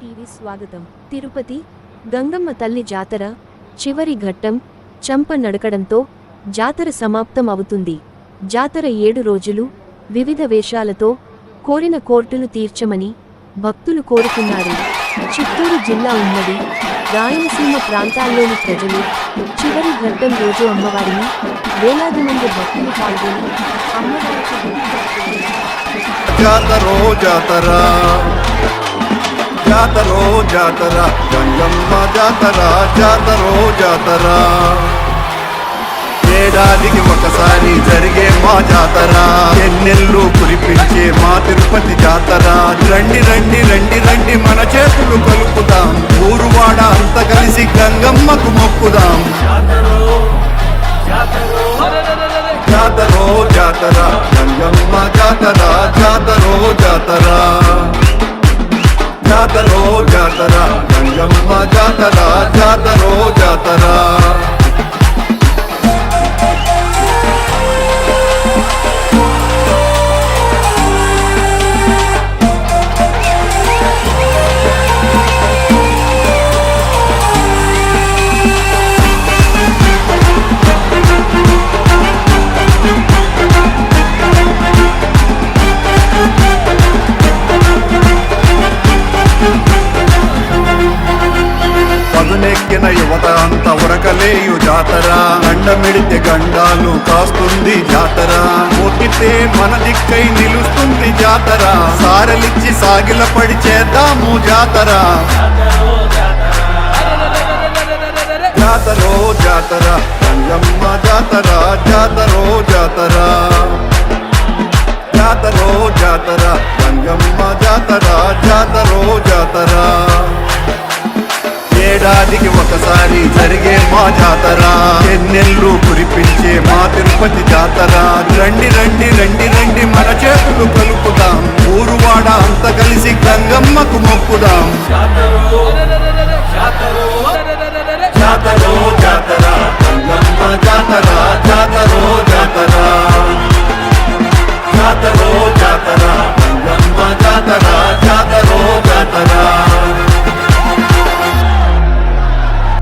TV స్వాగతం. తిరుపతి గంగమ్మ తల్లి జాతర చివరి ఘట్టం చంప నడకడంతో జాతర సమాప్తం అవుతుంది జాతర ఏడు రోజులు వివిధ వేషాలతో కోరిన కోర్టులు తీర్చమని భక్తులు కోరుతున్నారు. చిత్తూరు జిల్లా ఉన్నది రాయలసీమ ప్రాంతాల్లోని ప్రజలు చివరి ఘట్టం రోజు అమ్మవారిని వేలాది మంది భక్తులు పాల్గొని అమ్మవారికి జాతరో జాతర. జాతరో జాతర గంగమ్మ జాతర జాతరో జాతర. ఏడాదికి ఒకసారి జరిగే మా జాతర. ఎన్నెళ్ళు కురిపించే మా తిరుపతి జాతర. రండి రండి రండి రండి మన చేతులు కలుపుదాం. ఊరువాడ అంత కలిసి గంగమ్మకు మొక్కుదాం. జాతరో జాతర గంగమ్మ జాతర జాతరో జాతర. జాతర గంగమ్మ జాతర జాతరో జాతర. యువత అంత ఉరకలేయు జాతర. గండమిడితే గండాలు కాస్తుంది జాతర. మొక్కితే మన దిక్కై నిలుస్తుంది జాతర. సారలిచ్చి సాగిల పడి చేద్దాము జాతర. జాతరో జాతర గంగమ్మ జాతర జాతరో జాతర. జాతరో జాతర గంగమ్మ జాతర జాతరో జాతర. ఏడాదికి ఒకసారి జరిగే మా జాతర. ఎన్నెళ్ళు కురిపించే మా తిరుపతి జాతర. రండి రండి రండి రండి మన చేతులు కలుపుదాం. ఊరువాడ అంత కలిసి గంగమ్మకు మొక్కుదాం.